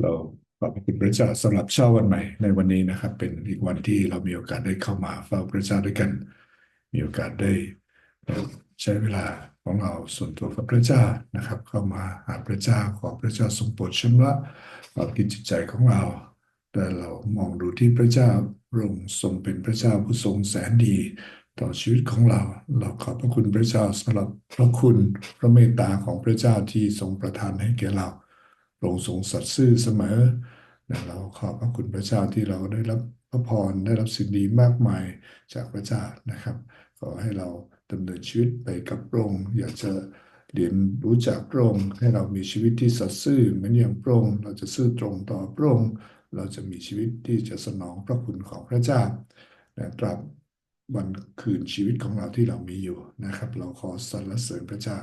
เราขอบพระคุณพระเจ้าสำหรับเช้าวันใหม่ในวันนี้นะครับ เป็นอีกวันที่เรามีโอกาสได้เข้ามาเฝ้าพระเจ้าด้วยกัน มีโอกาสได้ใช้เวลาของเราส่วนตัวกับพระเจ้านะครับ เข้ามาหาพระเจ้าขอพระเจ้าทรงโปรดชำระความคิดจิตใจของเรา แต่เรามองดูที่พระเจ้ารงทรงเป็นพระเจ้าผู้ทรงแสนดีต่อชีวิตของเรา เราขอบพระคุณพระเจ้าสำหรับพระคุณพระเมตตาของพระเจ้าที่ทรงประทานให้แก่เรา พระองค์ทรงสัตย์ซื่อเสมอและเราขอบพระคุณพระเจ้าที่เราได้รับพระพรได้รับสิ่งดีมากมายจากพระเจ้านะครับ ขอให้เราดำเนินชีวิตไปกับพระองค์อยากจะเรียนรู้จากพระองค์ให้เรามีชีวิตที่สัตย์ซื่อเหมือนอย่างพระองค์เราจะซื่อตรงต่อพระองค์เราจะมีชีวิตที่จะสนองพระคุณของพระเจ้าและตราบวันคืนชีวิตของเราที่เรามีอยู่นะครับ เราขอสรรเสริญพระเจ้า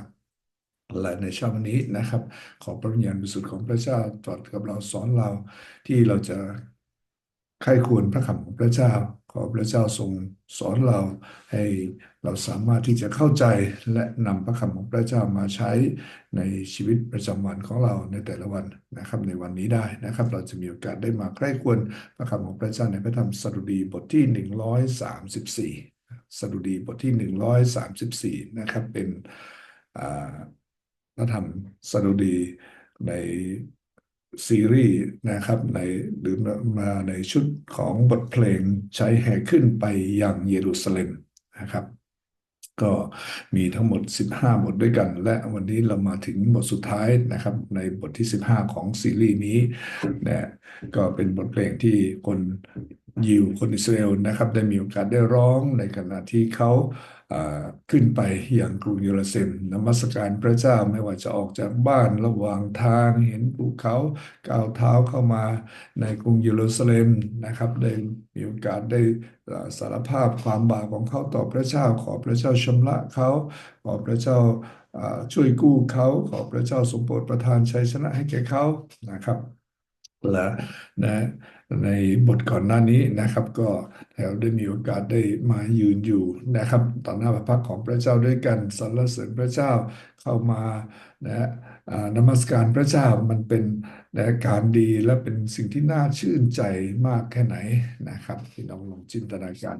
และในเช้าวันนี้นะครับ ขอพระวิญญาณบริสุทธิ์ของพระเจ้าตรัสกับเราสอนเราที่เราจะใคร่ควรพระคำของพระเจ้า ขอพระเจ้าทรงสอนเราให้เราสามารถที่จะเข้าใจและนำพระคำของพระเจ้ามาใช้ในชีวิตประจำวันของเราในแต่ละวันนะครับในวันนี้ได้นะครับ เราจะมีโอกาสได้มาใคร่ควรพระคำของพระเจ้าในพระธรรมสดุดีบทที่ 134 สดุดีบทที่ 134 นะครับเป็น พระธรรมสดุดีในซีรีส์นะครับในหรือมาในชุดของบทเพลงใช้แห่ขึ้นไปยังเยรูซาเล็มนะครับ ก็มีทั้งหมด 15 บทด้วยกัน และวันนี้เรามาถึงบทสุดท้ายนะครับ ในบทที่ 15 ของซีรีส์นี้นะก็เป็นบทเพลงที่คน ยิวคนอิสราเอลนะครับ ได้มีโอกาสได้ร้องในขณะที่เขาขึ้นไปอย่างกรุงเยรูซาเล็มนมัสการพระเจ้าไม่ว่าจะออกจากบ้านระหว่างทางเห็นภูเขาก้าวเท้าเข้ามาในกรุงเยรูซาเล็มนะครับได้มีโอกาสได้สารภาพความบาปของเขาต่อพระเจ้า ขอพระเจ้าชำระเขาขอพระเจ้าช่วยกู้เขาขอพระเจ้าทรงโปรดประทานชัยชนะให้แก่เขานะครับและนะ ในบทก่อนหน้านี้นะครับ ก็เราได้มีโอกาสได้มายืนอยู่นะครับต่อหน้าพระพักของพระเจ้าด้วยกันสรรเสริญพระเจ้าเข้ามานะนมัสการพระเจ้ามันเป็นนะการดีและเป็นสิ่งที่น่าชื่นใจมากแค่ไหนนะครับที่น้องลองจินตนาการ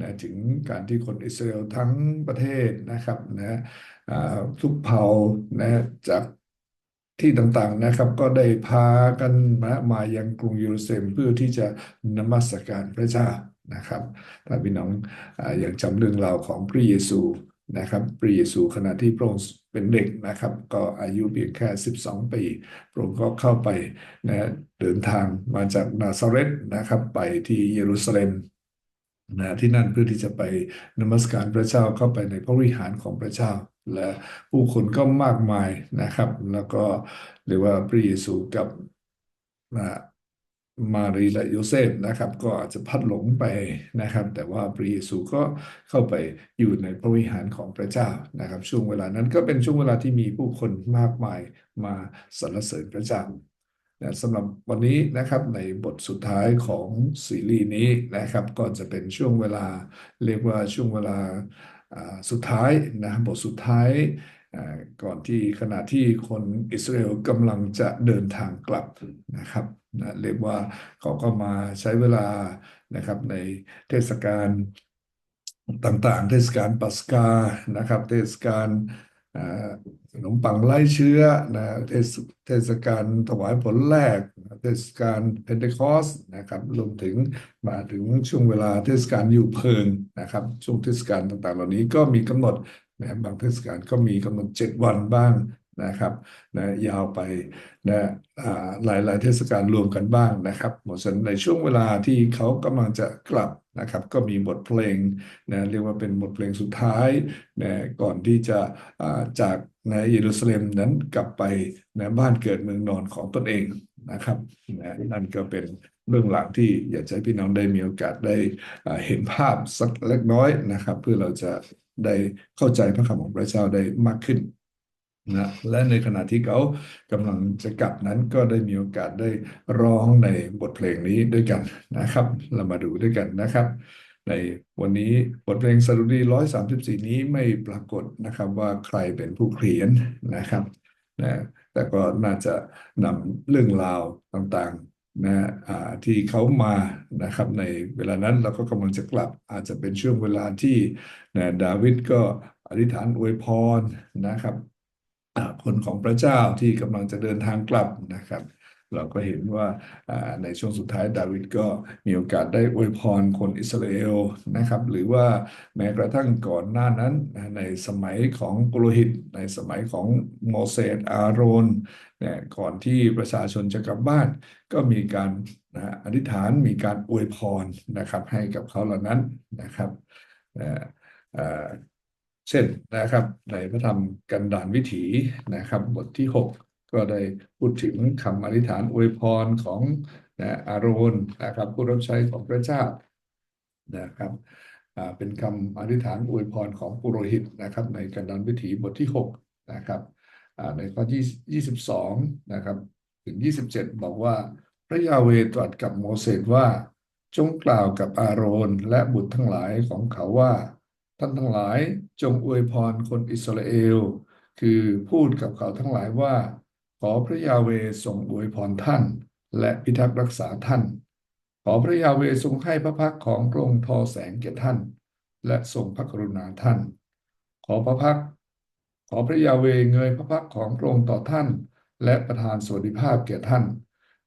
นะถึงการที่คนอิสราเอลทั้งประเทศนะครับนะทุกเผ่านะจาก ที่ต่างๆนะครับก็ได้พากันมามายังกรุงเยรูซาเล็มเพื่อที่จะนมัสการพระเจ้านะครับ ถ้าพี่น้องอยังจำเรื่องราวของพระเยซูนะครับพระเยซูขณะที่พระองค์เป็นเด็กนะครับ ก็อายุเพียงแค่ 12 ปีพระองค์ก็เข้าไปนะเดินทางมาจากนาซาเรตนะครับ ไปที่เยรูซาเล็มนะที่นั่นเพื่อที่จะไปนมัสการพระเจ้าเข้าไปในพระวิหารของพระเจ้า และผู้คนก็มากมายนะครับ แล้วก็เรียกว่าพระเยซูกับมารีและโยเซฟนะครับ ก็อาจจะพัดหลงไปนะครับ แต่ว่าพระเยซูก็เข้าไปอยู่ในพระวิหารของพระเจ้านะครับ ช่วงเวลานั้นก็เป็นช่วงเวลาที่มีผู้คนมากมายมาสรรเสริญพระเจ้านะสำหรับวันนี้นะครับในบทสุดท้ายของซีรีส์นี้นะครับ ก็จะเป็นช่วงเวลา เรียกว่าช่วงเวลา สุดท้ายนะบทสุดท้ายก่อนที่ขณะที่คนอิสราเอลกำลังจะเดินทางกลับนะครับนะเรียกว่าเขาก็มาใช้เวลานะครับในเทศกาลต่างๆ เทศกาลปัสกานะครับ เทศกาล ขนมปังไล่เชื้อนะเทศเทศกาลถวายผลแรกเทศกาลเพนเทคอสนะครับรวมถึงมาถึงช่วงเวลาเทศกาลอยู่เพลิงนะครับ ช่วงเทศกาลต่างๆ เหล่านี้ก็มีกำหนดนะบางเทศกาลก็มีกำหนดเจ็ดวันบ้างนะครับนะยาวไปนะหลายหลายเทศกาลรวมกันบ้างนะครับหมดสันในช่วงเวลาที่เขากำลังจะกลับนะครับ ก็มีบทเพลงนะเรียกว่าเป็นบทเพลงสุดท้ายนะก่อนที่จะจาก ในเยรูซาเล็มนั้นกลับไปนะบ้านเกิดเมืองนอนของตนเองนะครับนะนั่นก็เป็นเรื่องหลังที่อยากให้พี่น้องได้มีโอกาสได้เห็นภาพสักเล็กน้อยนะครับ เพื่อเราจะได้เข้าใจพระคำของพระเจ้าได้มากขึ้นนะและในขณะที่เขากำลังจะกลับนั้นก็ได้มีโอกาสได้ร้องในบทเพลงนี้ด้วยกันนะครับ เรามาดูด้วยกันนะครับ ในวันนี้บทเพลงสรุดีร้อยสามสิบสี่นี้ไม่ปรากฏนะครับว่าใครเป็นผู้เขียนนะครับนะแต่ก็น่าจะนำเรื่องราวต่างๆนะที่เขามานะครับในเวลานั้นเราก็กำลังจะกลับอาจจะเป็นช่วงเวลาที่นะดาวิดก็อธิษฐานอวยพรนะครับคนของพระเจ้าที่กำลังจะเดินทางกลับนะครับ เราก็เห็นว่าในช่วงสุดท้ายดาวิดก็มีโอกาสได้อวยพรคนอิสราเอลนะครับ หรือว่าแม้กระทั่งก่อนหน้านั้นในสมัยของปุโรหิต ในสมัยของโมเสสอาโรนเนี่ยก่อนที่ประชาชนจะกลับบ้าน ก็มีการนะอธิษฐานมีการอวยพรนะครับ ให้กับเขาเหล่านั้นนะครับเอ่อเช่นนะครับในพระธรรมกันดารวิถีนะครับบทที่ 6 ก็ได้พูดถึงคำอธิษฐานอวยพรของนะอาโรนนะครับผู้รับใช้ของพระเจ้านะครับเป็นคำอธิษฐานอวยพรของปุโรหิตนะครับ ในกันดารวิถีบทที่6นะครับในข้อที่22นะครับถึง 27 บอกว่า พระยาเวตรัสกับโมเสสว่าจงกล่าวกับอาโรนและบุตรทั้งหลายของเขาว่า ท่านทั้งหลายจงอวยพรคนอิสราเอล คือพูดกับเขาทั้งหลายว่า ขอพระยาเวทรงอวยพรท่าน และพิทักษ์รักษาท่าน ขอพระยาเวทรงให้พระพักของพระองค์ทอแสงแก่ท่าน และทรงพระกรุณาท่าน ขอพระพัก ขอพระยาเวเงยพระพักของพระองค์ต่อท่าน และประทานสวัสดิภาพแก่ท่าน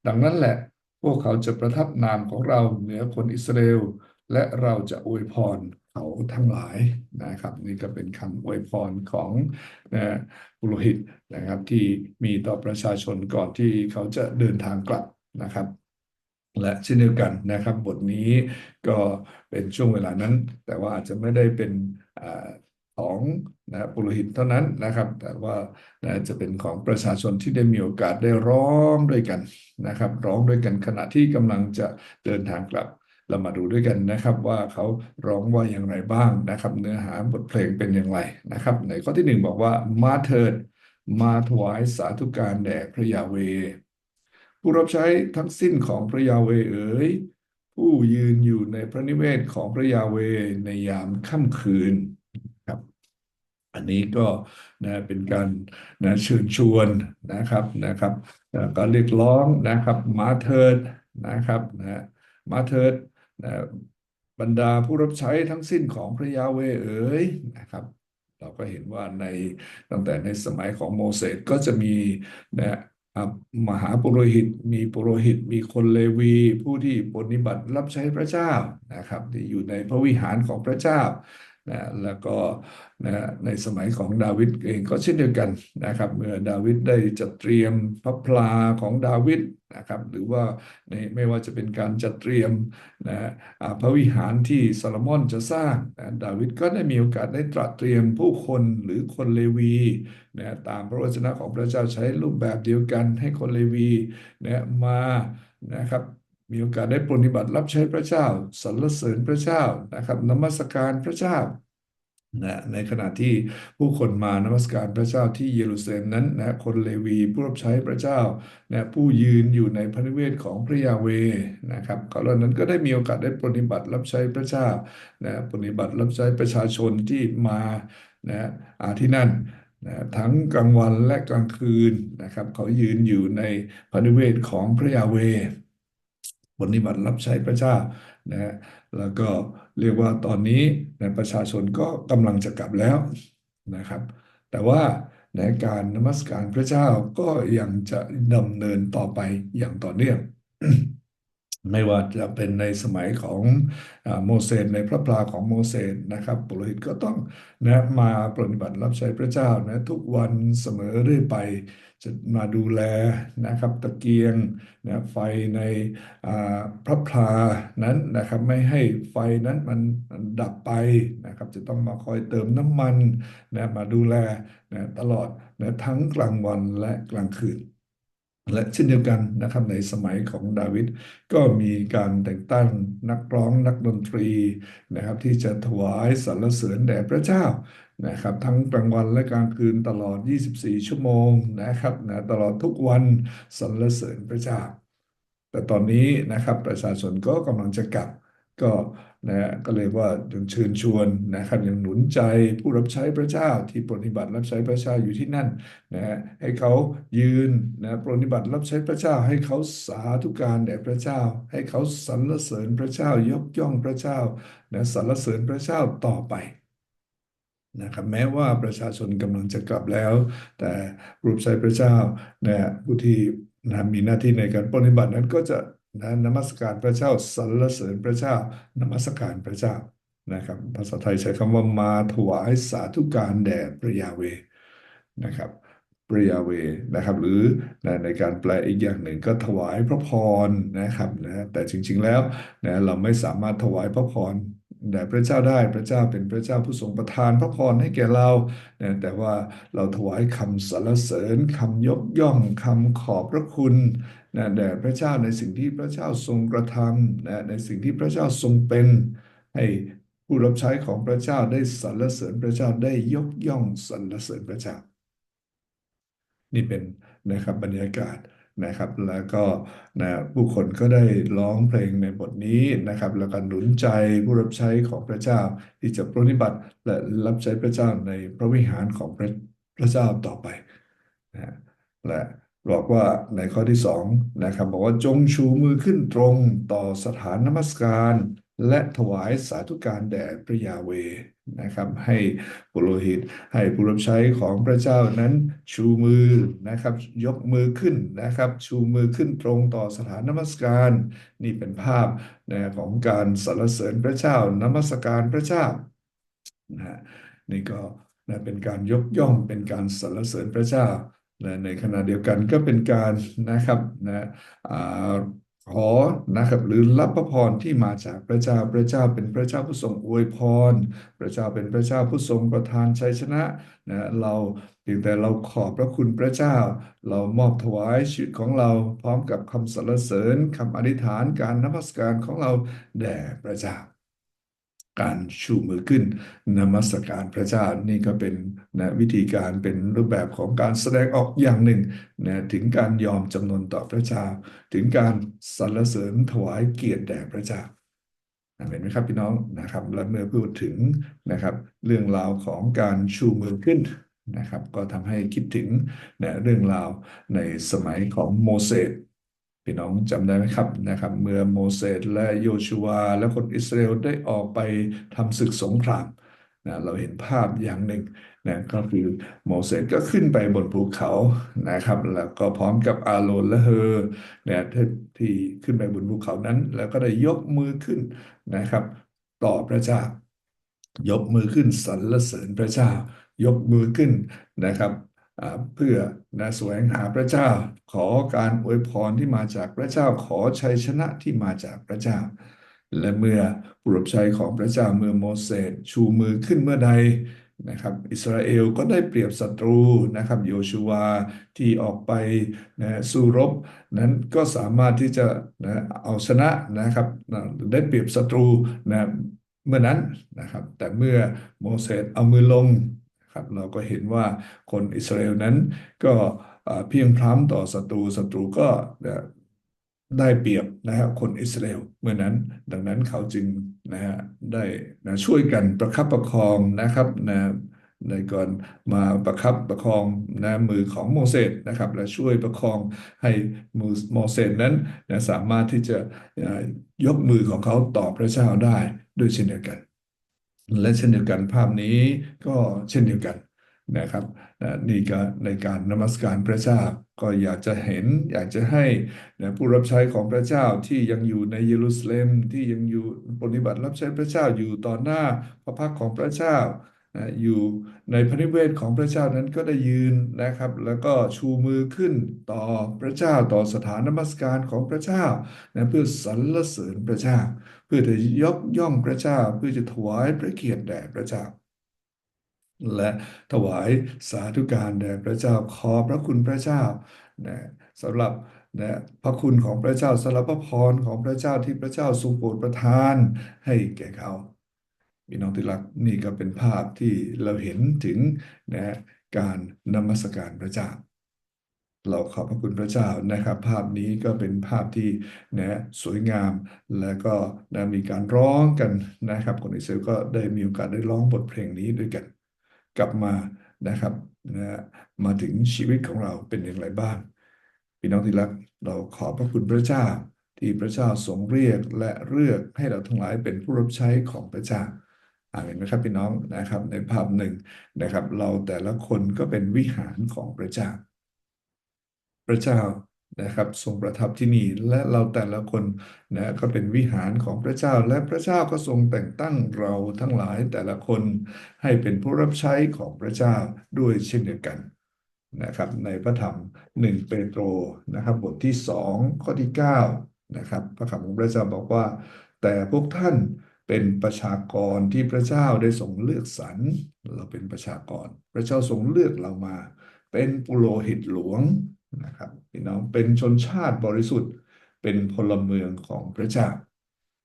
ดังนั้นแหละพวกเขาจะประทับนามของเราเหนือคนอิสราเอลและเราจะอวยพรเขาทั้งหลายนะครับ นี่ก็เป็นคำอวยพรของนะ ปุโรหิตนะครับ ที่มีต่อประชาชนก่อนที่เขาจะเดินทางกลับนะครับ และเช่นเดียวกันนะครับ บทนี้ก็เป็นช่วงเวลานั้น แต่ว่าอาจจะไม่ได้เป็นอของนะปุโรหิตเท่านั้นนะครับ แต่ว่านะจะเป็นของประชาชนที่ได้มีโอกาสได้ร้องด้วยกันนะครับ ร้องด้วยกันขณะที่กำลังจะเดินทางกลับ เรามาดูด้วยกันนะครับว่าเขาร้องว่าอย่างไรบ้างนะครับ เนื้อหาบทเพลงเป็นอย่างไรนะครับ ในข้อที่หนึ่งบอกว่ามาเถิด มาถวายสาธุการแด่พระยาเว ผู้รับใช้ทั้งสิ้นของพระยาเวเอ๋ยผู้ยืนอยู่ในพระนิเวศของพระยาเวในยามค่ำคืนครับ อันนี้ก็นะเป็นการนะเชิญชวนนะครับนะครับก็เรียกร้องนะครับ มาเถิดนะครับนะมาเถิด นะบรรดาผู้รับใช้ทั้งสิ้นของพระยาเวเอ๋ยนะครับเราก็เห็นว่าในตั้งแต่ในสมัยของโมเสสก็จะมีนะอะมหาปุโรหิต มีปุโรหิต มีคนเลวี ผู้ที่ปฏิบัติรับใช้พระเจ้านะครับที่อยู่ในพระวิหารของพระเจ้า นะแล้วก็นะในสมัยของดาวิดเองก็เช่นเดียวกันนะครับ เมื่อดาวิดได้จัดเตรียมพระพลาของดาวิดนะครับหรือว่าในไม่ว่าจะเป็นการจัดเตรียมนะพระวิหารที่โซโลมอนจะสร้างนะดาวิดก็ได้มีโอกาสได้ตรัสเตรียมผู้คนหรือคนเลวีนะตามพระวจนะของพระเจ้าใช้รูปแบบเดียวกันให้คนเลวีนะมานะครับ มีโอกาสได้ปฏิบัติรับใช้พระเจ้าสรรเสริญพระเจ้านะครับนมัสการพระเจ้านะในขณะที่ผู้คนมานมัสการพระเจ้าที่เยรูซาเล็มนั้นนะคนเลวีผู้รับใช้พระเจ้านะผู้ยืนอยู่ในพระนิเวศของพระยาเวนะครับเขาเหล่านั้นก็ได้มีโอกาสได้ปฏิบัติรับใช้พระเจ้านะปฏิบัติรับใช้ประชาชนที่มานะอาที่นั่นนะทั้งกลางวันและกลางคืนนะครับเขายืนอยู่ในพระนิเวศของพระยาเว ปฏิบัติรับใช้พระเจ้านะฮะแล้วก็เรียกว่าตอนนี้ในประชาชนก็กำลังจะกลับแล้วนะครับ แต่ว่าในการนมัสการพระเจ้าก็ยังจะดำเนินต่อไปอย่างต่อเนื่อง ไม่ว่าจะเป็นในสมัยของอโมเสสในพระพลาของโมเสสนะครับปุโรหิตก็ต้องนะมาปฏิบัติรับใช้พระเจ้านะทุกวันเสมอเรื่อยไปจะมาดูแลนะครับตะเกียงนะไฟในอ่าพระพลานั้นนะครับไม่ให้ไฟนั้นมันมันดับไปนะครับจะต้องมาคอยเติมน้ำมันนะมาดูแลนะตลอดนะทั้งกลางวันและกลางคืน และเช่นเดียวกันนะครับในสมัยของดาวิดก็มีการแต่งตั้งนักร้องนักดนตรีนะครับ ที่จะถวายสรรเสริญแด่พระเจ้านะครับทั้งกลางวันและกลางคืนตลอด 24 ชั่วโมงนะครับนะตลอดทุกวันสรรเสริญพระเจ้า แต่ตอนนี้นะครับประชาชนก็กำลังจะกลับก็ นะฮะก็เลยว่ายังเชิญชวนนะครับยังหนุนใจผู้รับใช้พระเจ้าที่ปฏิบัติรับใช้พระเจ้าอยู่ที่นั่นนะฮะให้เขายืนนะปฏิบัติรับใช้พระเจ้า ให้เขาสาธุการแด่พระเจ้า ให้เขาสรรเสริญพระเจ้ายกย่องพระเจ้านะสรรเสริญพระเจ้าต่อไปนะครับแม้ว่าประชาชนกำลังจะกลับแล้ว แต่รูปใช้พระเจ้านะผู้ที่นะมีหน้าที่ในการปฏิบัตินั้นก็จะ นะนมัสการพระเจ้าสรรเสริญพระเจ้านมัสการพระเจ้านะครับ ภาษาไทยใช้คำว่ามาถวายสาธุการแด่พระยาเวนะครับพระยาเวนะครับ หรือนะในการแปลอีกอย่างหนึ่งก็ถวายพระพรนะครับนะแต่จริงๆแล้วนะเราไม่สามารถถวายพระพร แด่พระเจ้าได้พระเจ้าเป็นพระเจ้าผู้ทรงประทานพระพรให้แก่เราแต่ว่าเราถวายคำสรรเสริญคำยกย่องคำขอบพระคุณแด่พระเจ้าในสิ่งที่พระเจ้าทรงกระทำในสิ่งที่พระเจ้าทรงเป็น ให้ผู้รับใช้ของพระเจ้าได้สรรเสริญพระเจ้าได้ยกย่องสรรเสริญพระเจ้า นี่เป็นนะครับบรรยากาศ นะครับ แล้วก็นะผู้คนก็ได้ร้องเพลงในบทนี้นะครับ แล้วก็หนุนใจผู้รับใช้ของพระเจ้า ที่จะปฏิบัติและรับใช้พระเจ้าในพระวิหารของพระพระเจ้าต่อไปนะและบอกว่าในข้อที่สองนะครับบอกว่าจงชูมือขึ้นตรงต่อสถานนมัสการ และถวายสาธุการแด่พระยาเวนะครับ ให้ปุโรหิต ให้ผู้รับใช้ของพระเจ้านั้นชูมือนะครับ ยกมือขึ้นนะครับ ชูมือขึ้นตรงต่อสถานนมัสการ นี่เป็นภาพนะของการสรรเสริญพระเจ้านมัสการพระเจ้านะนี่ก็นะเป็นการยกย่องเป็นการสรรเสริญพระเจ้านะในขณะเดียวกันก็เป็นการนะครับนะอ่า ขอนะครับหรือรับพระพรที่มาจากพระเจ้าพระเจ้าเป็นพระเจ้าผู้ทรงอวยพร พระเจ้าเป็นพระเจ้าผู้ทรงประทานชัยชนะนะเราเพียงแต่เราขอบพระคุณพระเจ้า เรามอบถวายชีวิตของเราพร้อมกับคำสรรเสริญคำอธิษฐานการนมัสการของเราแด่พระเจ้า การชูมือขึ้นนมัสการพระเจ้านี่ก็เป็น นะวิธีการเป็นรูปแบบของการแสดงออกอย่างหนึ่งนะถึงการยอมจำนนต่อพระเจ้า ถึงการสรรเสริญถวายเกียรติแด่พระเจ้าเห็นไหมครับพี่น้องนะครับและเมื่อพูดถึงนะครับเรื่องราวของการชูมือขึ้นนะครับก็ทำให้คิดถึงนะเรื่องราวในสมัยของโมเสสพี่น้องจำได้ไหมครับนะครับเมื่อโมเสสและโยชูวาและคนอิสราเอลได้ออกไปทำศึกสงคราม นะเราเห็นภาพอย่างหนึ่งนะก็คือโมเสสก็ขึ้นไปบนภูเขานะครับ แล้วก็พร้อมกับอาโรนและเฮอเนี่ยที่ขึ้นไปบนภูเขานั้น แล้วก็ได้ยกมือขึ้นนะครับ ต่อพระเจ้า ยกมือขึ้นสรรเสริญพระเจ้า ยกมือขึ้นนะครับเพื่อนะแสวงหาพระเจ้า ขอการอวยพรที่มาจากพระเจ้า ขอชัยชนะที่มาจากพระเจ้า และเมื่อผู้รับใช้ของพระเจ้าเมื่อโมเสสชูมือขึ้นเมื่อใดนะครับอิสราเอลก็ได้เปรียบศัตรูนะครับโยชูวาที่ออกไปนะสู้รบ นั้นก็สามารถที่จะนะเอาชนะนะครับได้เปรียบศัตรูนะเมื่อนั้นนะครับแต่เมื่อโมเสสเอามือลงครับเราก็เห็นว่าคนอิสราเอลนั้นก็เพียงพร้ำต่อศัตรูศัตรูก็ ได้เปรียบนะครับคนอิสราเอลเมื่อนั้นดังนั้นเขาจึงนะฮะได้นะช่วยกันประคับประคองนะครับนะในก่อนมาประคับประคองนะมือของโมเสสนะครับ และช่วยประคองให้มือโมเสสนั้นนะสามารถที่จะยกมือของเขาต่อพระเจ้าได้ด้วยเช่นเดียวกัน และเช่นเดียวกันภาพนี้ก็เช่นเดียวกันนะครับ นี่ก็ในการนมัสการพระเจ้า ก็อยากจะเห็นอยากจะให้ผู้รับใช้ของพระเจ้าที่ยังอยู่ในเยรูซาเล็มที่ยังอยู่ปฏิบัติรับใช้พระเจ้าอยู่ต่อหน้าพระพักของพระเจ้าอยู่ในพระนิเวศของพระเจ้านั้นก็ได้ยืนนะครับ แล้วก็ชูมือขึ้นต่อพระเจ้าต่อสถานนมัสการของพระเจ้านะเพื่อสรรเสริญพระเจ้า เพื่อจะยกย่องพระเจ้า เพื่อจะถวายพระเกียรติแด่พระเจ้า และถวายสาธุการแด่พระเจ้าขอพระคุณพระเจ้านะสำหรับนะพระคุณของพระเจ้าสำหรับพระพรของพระเจ้าที่พระเจ้าทรงโปรดประทานให้แก่เขาพี่น้องที่รักนี่ก็เป็นภาพที่เราเห็นถึงนะการนมัสการพระเจ้า เราขอบพระคุณพระเจ้านะครับ ภาพนี้ก็เป็นภาพที่นะสวยงามและก็นะมีการร้องกันนะครับ คนอิสราเอลก็ได้มีโอกาสได้ร้องบทเพลงนี้ด้วยกัน กลับมานะครับนะมาถึงชีวิตของเราเป็นอย่างไรบ้างพี่น้องที่รักเราขอพระคุณพระเจ้า ที่พระเจ้าทรงเรียกและเลือกให้เราทั้งหลายเป็นผู้รับใช้ของพระเจ้าอาเห็นไหมครับพี่น้องนะครับในภาพหนึ่งนะครับ เราแต่ละคนก็เป็นวิหารของพระเจ้า พระเจ้า นะครับทรงประทับที่นี่และเราแต่ละคนนะก็เป็นวิหารของพระเจ้า และพระเจ้าก็ทรงแต่งตั้งเราทั้งหลายแต่ละคนให้เป็นผู้รับใช้ของพระเจ้าด้วยเช่นเดียวกันนะครับในพระธรรมหนึ่งเปโตรนะครับบทที่สองข้อที่เก้านะครับพระคำของพระเจ้าบอกว่า แต่พวกท่านเป็นประชากรที่พระเจ้าได้ทรงเลือกสรรเราเป็นประชากร พระเจ้าทรงเลือกเรามา เป็นปุโรหิตหลวงนะครับ พี่น้องเป็นชนชาติบริสุทธิ์ เป็นพลเมืองของพระเจ้า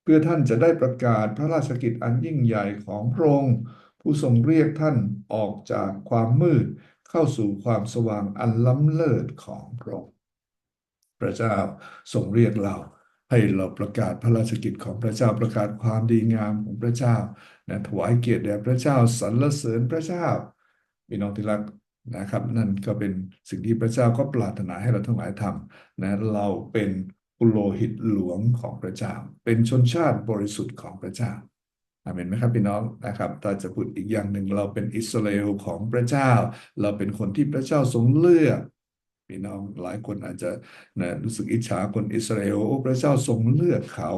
เพื่อท่านจะได้ประกาศพระราชกิจอันยิ่งใหญ่ของพระองค์ผู้ทรงเรียกท่านออกจากความมืดเข้าสู่ความสว่างอันล้ำเลิศของพระองค์พระเจ้าทรงเรียกเราให้เราประกาศพระราชกิจของพระเจ้าประกาศความดีงามของพระเจ้านะถวายเกียรติแด่พระเจ้าสรรเสริญพระเจ้าพี่น้องที่รัก นะครับ นั่นก็เป็นสิ่งที่พระเจ้าก็ปรารถนาให้เราทั้งหลายทำนะเราเป็นปุโรหิตหลวงของพระเจ้า เป็นชนชาติบริสุทธิ์ของพระเจ้าอาเมนไหมครับพี่น้องนะครับถ้าจะพูดอีกอย่างหนึ่งเราเป็นอิสราเอลของพระเจ้า เราเป็นคนที่พระเจ้าทรงเลือกพี่น้องหลายคนอาจจะนะรู้สึกอิจฉาคนอิสราเอลพระเจ้าทรงเลือกเขา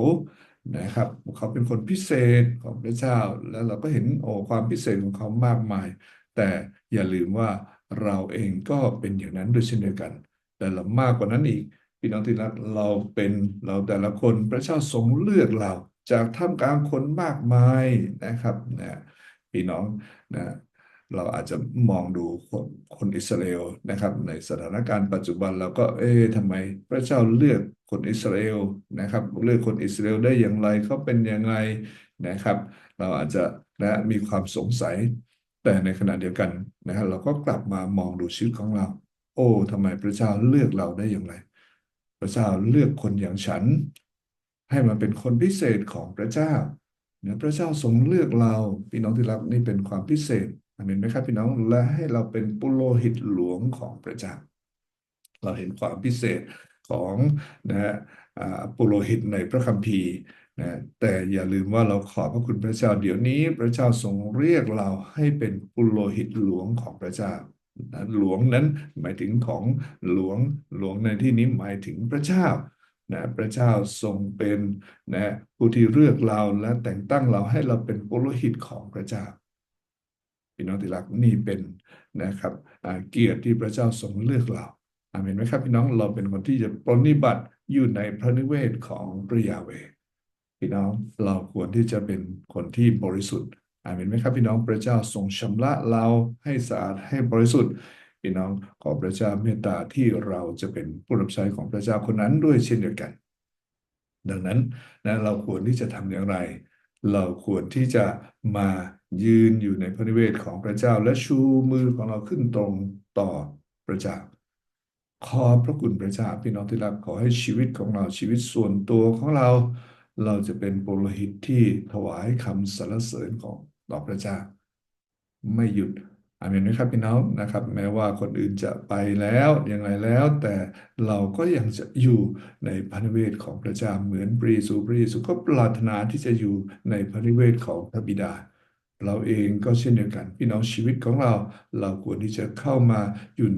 นะครับ เขาเป็นคนพิเศษของพระเจ้า แล้วเราก็เห็นโอ้ความพิเศษของเขามากมาย แต่อย่าลืมว่า เราเองก็เป็นอย่างนั้นด้วยเช่นเดียวกัน แต่เรามากกว่านั้นอีกพี่น้องที่รักเราเป็นเราแต่ละคนพระเจ้าทรงเลือกเรา จากท่ามกลางคนมากมายนะครับนะพี่น้องนะเราอาจจะมองดูคนคนอิสราเอลนะครับ ในสถานการณ์ปัจจุบันเราก็เอ๊ะทำไมพระเจ้าเลือกคนอิสราเอลนะครับ เลือกคนอิสราเอลได้อย่างไรเขาเป็นยังไงนะครับ เราอาจจะนะมีความสงสัย แต่ในขณะเดียวกันนะครับเราก็กลับมามองดูชีวิตของเรา โอ้ทำไมพระเจ้าเลือกเราได้อย่างไร พระเจ้าเลือกคนอย่างฉัน ให้มาเป็นคนพิเศษของพระเจ้าเนี่ยพระเจ้าทรงเลือกเราพี่น้องที่รักนี่เป็นความพิเศษเห็นไหมครับพี่น้องและให้เราเป็นปุโรหิตหลวงของพระเจ้า เราเห็นความพิเศษของนะฮะปุโรหิตในพระคัมภีร์ นะแต่อย่าลืมว่าเราขอบพระคุณพระเจ้า เดี๋ยวนี้พระเจ้าทรงเรียกเราให้เป็นปุโรหิตหลวงของพระเจ้านะหลวงนั้นหมายถึงของหลวงหลวงในที่นี้หมายถึงพระเจ้านะพระเจ้าทรงเป็นนะผู้ที่เลือกเราและแต่งตั้งเราให้เราเป็นปุโรหิตของพระเจ้าพี่น้องที่รักนี่เป็นนะครับเกียรติที่พระเจ้าทรงเลือกเราอาเมนไหมครับพี่น้องเราเป็นคนที่จะปฏิบัติอยู่ในพระนิเวศของพระยาเว พี่น้องเราควรที่จะเป็นคนที่บริสุทธิ์อาเมนไหมครับพี่น้องพระเจ้าทรงชำระเราให้สะอาดให้บริสุทธิ์พี่น้องขอพระเจ้าเมตตาที่เราจะเป็นผู้รับใช้ของพระเจ้าคนนั้นด้วยเช่นเดียวกัน ดังนั้นนะเราควรที่จะทำอย่างไร เราควรที่จะมายืนอยู่ในพระนิเวศของพระเจ้า และชูมือของเราขึ้นตรงต่อพระเจ้า ขอพระคุณพระเจ้าพี่น้องที่รักขอให้ชีวิตของเราชีวิตส่วนตัวของเรา เราจะเป็นปุโรหิตที่ถวายคำสรรเสริญของต่อพระเจ้า ไม่หยุดอาเมนไหมครับพี่น้องนะครับ แม้ว่าคนอื่นจะไปแล้วอย่างไรแล้ว แต่เราก็ยังจะอยู่ในพระนิเวศของพระเจ้าเหมือนปรีสูปรีสุก็ปรารถนาที่จะอยู่ในพระนิเวศของพระบิดา เราเองก็เช่นเดียวกัน พี่น้องชีวิตของเรา เราควรที่จะเข้ามาอยู่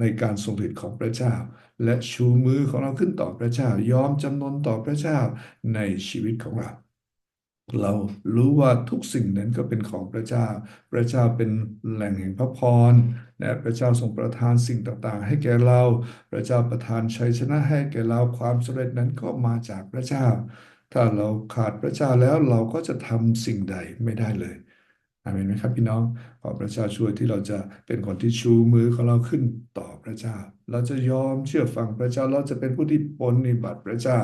ในการทรงฤทธิ์ของพระเจ้า และชูมือของเราขึ้นต่อพระเจ้ายอมจำนนต่อพระเจ้าในชีวิตของเรา เรารู้ว่าทุกสิ่งนั้นก็เป็นของพระเจ้า พระเจ้าเป็นแหล่งแห่งพระพรนะพระเจ้าทรงประทานสิ่งต่างๆ ให้แก่เรา พระเจ้าประทานชัยชนะให้แก่เราความสำเร็จนั้นก็มาจากพระเจ้า ถ้าเราขาดพระเจ้าแล้วเราก็จะทำสิ่งใดไม่ได้เลย อาเมนไหมครับพี่น้องขอพระเจ้าช่วยที่เราจะเป็นคนที่ชูมือของเราขึ้นต่อพระเจ้า เราจะยอมเชื่อฟังพระเจ้าเราจะเป็นผู้ที่ปฏิบัติพระเจ้า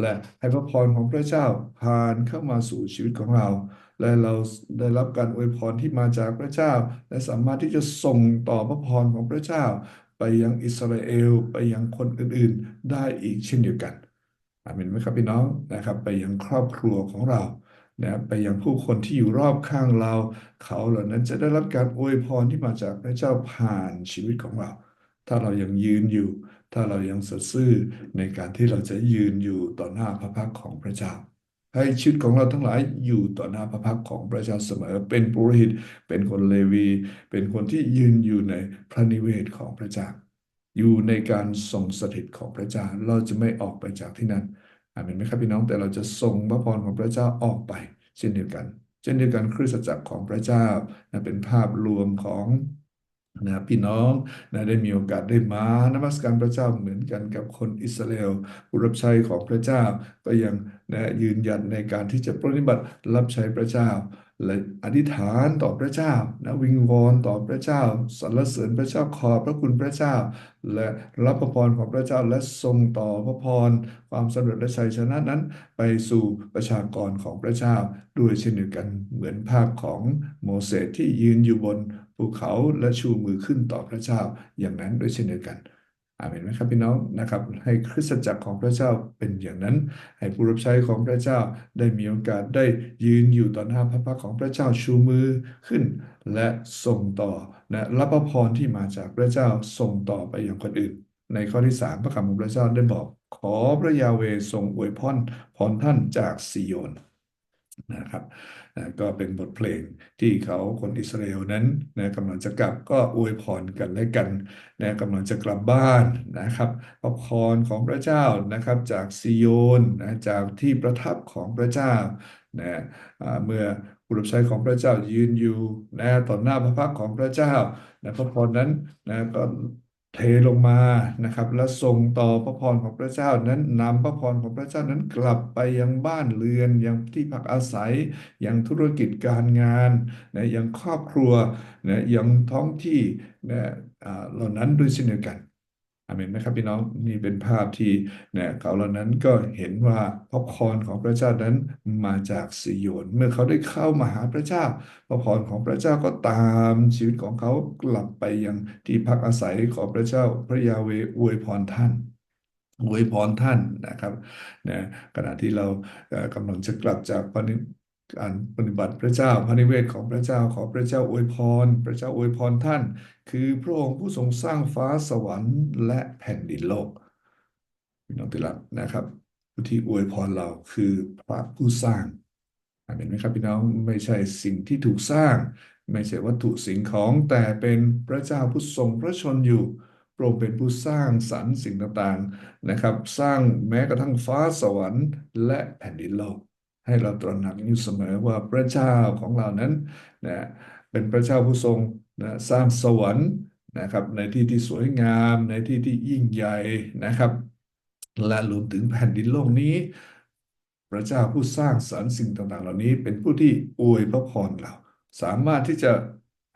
และให้พระพรของพระเจ้าผ่านเข้ามาสู่ชีวิตของเรา และเราได้รับการอวยพรที่มาจากพระเจ้า และสามารถที่จะส่งต่อพระพรของพระเจ้า ไปยังอิสราเอลไปยังคนอื่นๆ ได้อีกเช่นเดียวกันอาเมนไหมครับพี่น้องนะครับ ไปยังครอบครัวของเรา นะไปยังผู้คนที่อยู่รอบข้างเรา เขาเหล่านั้นจะได้รับการอวยพรที่มาจากพระเจ้าผ่านชีวิตของเรา ถ้าเรายังยืนอยู่ ถ้าเรายังสัตย์ซื่อในการที่เราจะยืนอยู่ต่อหน้าพระพักของพระเจ้า ให้ชีวิตของเราทั้งหลายอยู่ต่อหน้าพระพักของพระเจ้าเสมอ เป็นปุโรหิต เป็นคนเลวี เป็นคนที่ยืนอยู่ในพระนิเวศของพระเจ้าอยู่ในการทรงสถิตของพระเจ้าเราจะไม่ออกไปจากที่นั้น อาเมนไหมครับพี่น้องแต่เราจะส่งพระพรของพระเจ้าออกไป เช่นเดียวกัน เช่นเดียวกันคริสตจักรของพระเจ้านะเป็นภาพรวมของนะพี่น้องนะได้มีโอกาสได้มานมัสการพระเจ้าเหมือนกันกับคนอิสราเอลผู้รับใช้ของพระเจ้าก็ยัง นะยืนยันในการที่จะปฏิบัติรับใช้พระเจ้า และอธิษฐานต่อพระเจ้านะวิงวอนต่อพระเจ้าสรรเสริญพระเจ้าขอบพระคุณพระเจ้า และรับพระพรของพระเจ้าและทรงต่อพระพรความสำเร็จและชัยชนะนั้น ไปสู่ประชากรของพระเจ้าด้วยเช่นเดียวกันเหมือนภาพของโมเสสที่ยืนอยู่บนภูเขาและชูมือขึ้นต่อพระเจ้าอย่างนั้นด้วยเช่นเดียวกัน อาเมนไหมครับพี่น้องนะครับ ให้คริสตจักรของพระเจ้าเป็นอย่างนั้น ให้ผู้รับใช้ของพระเจ้าได้มีโอกาสได้ยืนอยู่ต่อหน้าพระพักของพระเจ้าชูมือขึ้น และส่งต่อนะรับพระพรที่มาจากพระเจ้าส่งต่อไปอย่างคนอื่น ในข้อที่สามพระคำของพระเจ้าได้บอก ขอพระยาเวทรงอวยพรพรท่านจากซิโยนนะครับ นะก็เป็นบทเพลงที่เขาคนอิสราเอลนั้นนะกำลังจะกลับก็อวยพรกันและกันนะกำลังจะกลับบ้านนะครับพระพรของพระเจ้านะครับจากซิโยนนะจากที่ประทับของพระเจ้านะเมื่อผู้รับใช้ของพระเจ้ายืนอยู่นะต่อหน้าพระพักของพระเจ้านะพระพรนั้นนะก็ เทลงมานะครับ และส่งต่อพระพรของพระเจ้านั้นนำพระพรของพระเจ้านั้นกลับไปยังบ้านเรือนยังที่พักอาศัยยังธุรกิจการงานนะยังครอบครัวนะยังท้องที่นะเหล่านั้นด้วยเช่นเดียวกัน อเมนไหมครับพี่น้องนี่เป็นภาพที่เนี่ยเขาเหล่านั้นก็เห็นว่าพระพรของพระเจ้านั้นมาจากสิโยนเมื่อเขาได้เข้ามาหาพระเจ้าพระพรของพระเจ้าก็ตามชีวิตของเขากลับไปยังที่พักอาศัยของพระเจ้าพระยาเวอวยพรท่านอวยพรท่านนะครับนะขณะที่เรากำลังจะกลับจากปณิ การปฏิบัติพระเจ้าพระนิเวศของพระเจ้าขอพระเจ้าอวยพร พระเจ้าอวยพรท่าน คือพระองค์ผู้ทรงสร้างฟ้าสวรรค์และแผ่นดินโลกพี่น้องที่รักนะครับผู้ที่อวยพรเราคือพระผู้สร้างเห็นไหมครับพี่น้องไม่ใช่สิ่งที่ถูกสร้าง ไม่ใช่วัตถุสิ่งของแต่เป็นพระเจ้าผู้ทรงพระชนอยู่พระองค์เป็นผู้สร้างสรรค์สิ่งต่างๆนะครับ สร้างแม้กระทั่งฟ้าสวรรค์และแผ่นดินโลก ให้เราตระหนักอยู่เสมอว่าพระเจ้าของเรานั้นนะเป็นพระเจ้าผู้ทรงนะสร้างสวรรค์นะครับในที่ที่สวยงามในที่ที่ยิ่งใหญ่นะครับ และรวมถึงแผ่นดินโลกนี้ พระเจ้าผู้สร้างสรรค์สิ่งต่างๆ เหล่านี้ เป็นผู้ที่อวยพระพรเรา สามารถที่จะ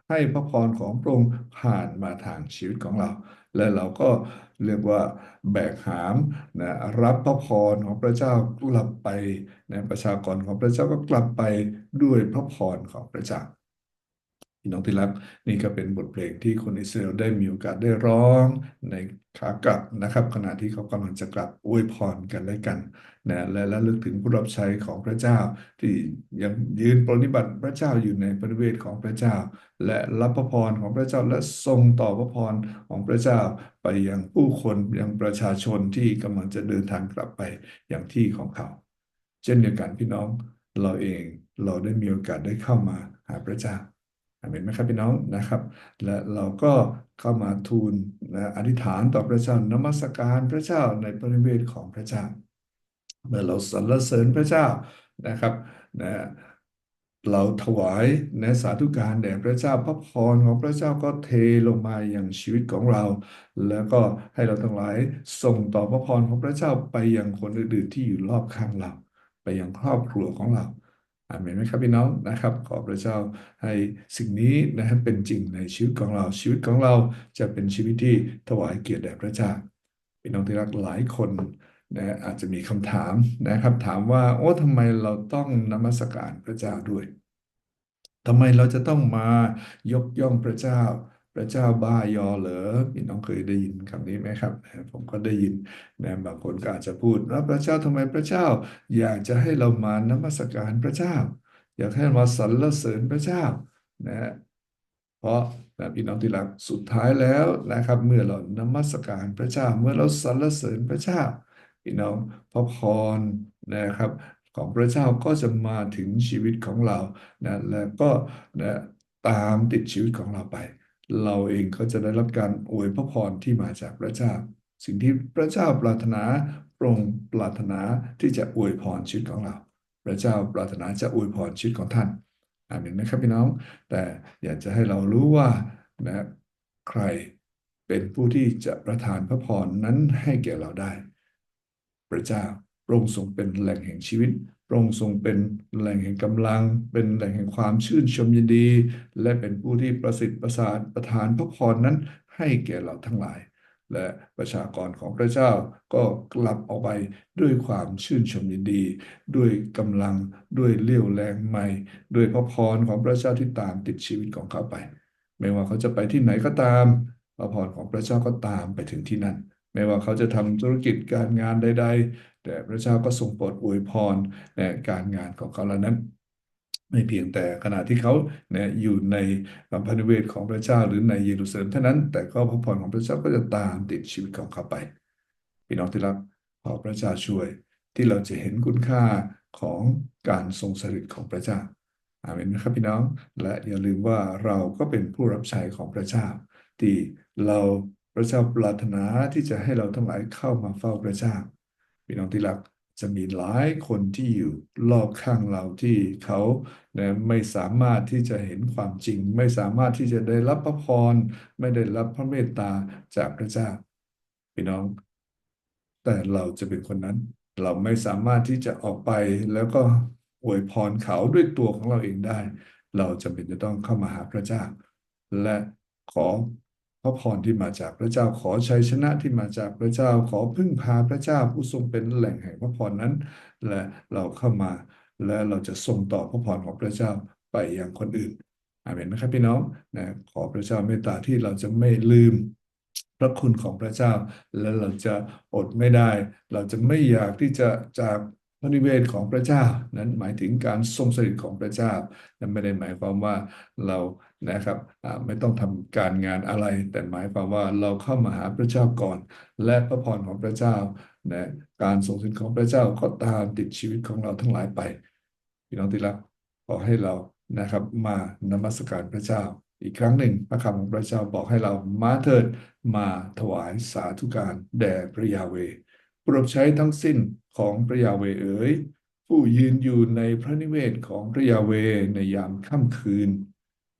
ให้พระพรของพระองค์ผ่านมาทางชีวิตของเรา และเราก็เเรียกว่าแบกหามนะรับพระพรของพระเจ้ากลับไปนะประชากรของพระเจ้าก็กลับไปด้วยพระพรของพระเจ้า พี่น้องที่รักนี่ก็เป็นบทเพลงที่คนอิสราเอลได้มีโอกาสได้ร้องในขากลับนะครับ ขณะที่เขากำลังจะกลับอวยพรกันและกันนะและและลึกถึงผู้รับใช้ของพระเจ้า ที่ยังยืนปฏิบัติพระเจ้าอยู่ในบริเวณของพระเจ้า และรับพระพรของพระเจ้าและทรงต่อพระพรของพระเจ้า ไปยังผู้คนยังประชาชนที่กำลังจะเดินทางกลับไปอย่างที่ของเขา เช่นเดียวกันพี่น้องเราเองเราได้มีโอกาสได้เข้ามาหาพระเจ้า เห็นไหมครับพี่น้องนะครับ และเราก็เข้ามาทูลนะอธิษฐานต่อพระเจ้านมัสการพระเจ้าในบริเวณของพระเจ้า เมื่อเราสรรเสริญพระเจ้านะครับนะเราถวายในสาธุการแด่พระเจ้าพระพรของพระเจ้าก็เทลงมาอย่างชีวิตของเรา แล้วก็ให้เราทั้งหลายส่งต่อพระพรของพระเจ้าไปยังคนอื่นๆที่อยู่รอบข้างเรา ไปยังครอบครัวของเรา อาเมนไหมครับพี่น้องนะครับ ขอพระเจ้าให้สิ่งนี้นะครับเป็นจริงในชีวิตของเราชีวิตของเราจะเป็นชีวิตที่ถวายเกียรติแด่พระเจ้าพี่น้องที่รักหลายคนนะอาจจะมีคำถามนะครับ ถามว่า โอ้ทำไมเราต้องนมัสการพระเจ้าด้วยทำไมเราจะต้องมายกย่องพระเจ้า ระเจ้าบ้ายอเหรอพี่น้องเคยได้ยินคำนี้ไหมครับ ผมก็ได้ยินนะบางคนก็อาจจะพูดว่าพระเจ้าทำไมพระเจ้า อยากจะให้เรามานมัสการพระเจ้า อยากให้มาสรรเสริญพระเจ้านะเพราะนะพี่น้องที่รักสุดท้ายแล้วนะครับเมื่อเรานมัสการพระเจ้า เมื่อเราสรรเสริญพระเจ้าพี่น้องพระพรนะครับของพระเจ้าก็จะมาถึงชีวิตของเรานะและก็นะตามติดชีวิตของเราไป เราเองก็จะได้รับการอวยพระพรที่มาจากพระเจ้า สิ่งที่พระเจ้าปรารถนาพระองค์ปรารถนาที่จะอวยพรชีวิตของเรา พระเจ้าปรารถนาจะอวยพรชีวิตของท่านอาเมนไหมครับพี่น้อง แต่อยากจะให้เรารู้ว่านะใครเป็นผู้ที่จะประทานพระพรนั้นให้แก่เราได้ พระเจ้าพระองค์ทรงเป็นแหล่งแห่งชีวิต พระองค์ทรงเป็นแหล่งแห่งกำลัง เป็นแหล่งแห่งความชื่นชมยินดี และเป็นผู้ที่ประสิทธิ์ประสาทประทานพระพรนั้นให้แก่เราทั้งหลาย และประชากรของพระเจ้าก็กลับออกไปด้วยความชื่นชมยินดี ด้วยกำลังด้วยเลี้ยวแรงใหม่ ด้วยพระพรของพระเจ้าที่ตามติดชีวิตของเขาไป ไม่ว่าเขาจะไปที่ไหนก็ตามพระพรของพระเจ้าก็ตามไปถึงที่นั่น ไม่ว่าเขาจะทำธุรกิจการงานใด ๆ แต่พระเจ้าก็ทรงโปรดอวยพรในการงานของเขาเหล่านั้นไม่เพียงแต่ขณะที่เขาเนี่ยอยู่ในพันธเวทของพระเจ้าหรือในเยรูซาเล็มเท่านั้น แต่ก็พระพรของพระเจ้าก็จะตามติดชีวิตของเขาไปพี่น้องที่รักขอพระเจ้าช่วยที่เราจะเห็นคุณค่าของการทรงสถิตของพระเจ้าอาเมนนะครับพี่น้อง และอย่าลืมว่าเราก็เป็นผู้รับใช้ของพระเจ้า ที่เรา ระเจ้าปรารถนาที่จะให้เราทั้งหลายเข้ามาเฝ้าพระเจ้าพี่น้องที่รักจะมีหลายคนที่อยู่รอบข้างเราที่เขาเนี่ยไม่สามารถที่จะเห็นความจริง ไม่สามารถที่จะได้รับพระพรไม่ได้รับพระเมตตาจากพระเจ้าพี่น้อง แต่เราจะเป็นคนนั้น เราไม่สามารถที่จะออกไปแล้วก็อวยพรเขาด้วยตัวของเราเองได้ เราจำเป็นจะต้องเข้ามาหาพระเจ้า และขอ ระพรที่มาจากพระเจ้าขอชัยชนะที่มาจากพระเจ้าขอพึ่งพาพระเจ้าผู้ทรงเป็นแหล่งแห่งพระพรนั้น และเราเข้ามา และเราจะส่งต่อพระพรของพระเจ้าไปยังคนอื่นอาเมนนะครับพี่น้องนะขอพระเจ้าเมตตาที่เราจะไม่ลืมพระคุณของพระเจ้า และเราจะอดไม่ได้ เราจะไม่อยากที่จะจากพระนิเวศของพระเจ้า นั้นหมายถึงการทรงสถิตของพระเจ้านั้นไม่ได้หมายความว่าเรา นะครับไม่ต้องทำการงานอะไร แต่หมายความว่าเราเข้ามาหาพระเจ้าก่อน และพระพรของพระเจ้านะการทรงสถิตของพระเจ้าก็ตามติดชีวิตของเราทั้งหลายไปพี่น้องที่รักขอให้เรานะครับ มานมัสการพระเจ้า อีกครั้งหนึ่งพระคำของพระเจ้าบอกให้เรามาเถิดมาถวายสาธุการแด่พระยาเวโปรดใช้ทั้งสิ้นของพระยาเวเอ๋ยผู้ยืนอยู่ในพระนิเวศของพระยาเวในยามค่ำคืน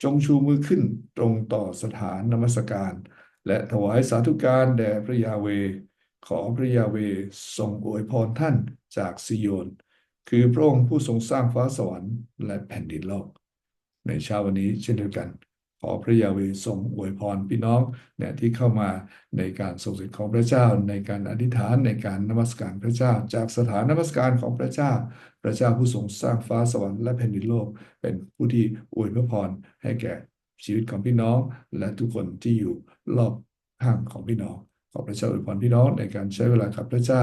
จงชูมือขึ้นตรงต่อสถานนมัสการ และถวายสาธุการแด่พระยาเว ขอพระยาเวทรงอวยพรท่านจากซิโยน คือพระองค์ผู้ทรงสร้างฟ้าสวรรค์และแผ่นดินโลก ในเช้าวันนี้เช่นเดียวกัน ขอพระยาเวทรงอวยพรพี่น้องเนี่ยที่เข้ามาในการทรงสิทธิ์ของพระเจ้า ในการอธิษฐานในการนมัสการพระเจ้า จากสถานนมัสการของพระเจ้า พระเจ้าผู้ทรงสร้างฟ้าสวรรค์และแผ่นดินโลก เป็นผู้ที่อวยพระพรให้แก่ชีวิตของพี่น้อง และทุกคนที่อยู่รอบข้างของพี่น้องขอพระเจ้าอวยพรพี่น้องในการใช้เวลากับพระเจ้า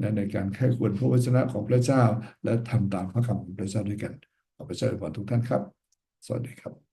และในการแค่ควรพระวจนะของพระเจ้า และทำตามพระคำของพระเจ้าด้วยกันขอพระเจ้าอวยพรทุกท่านครับ สวัสดีครับ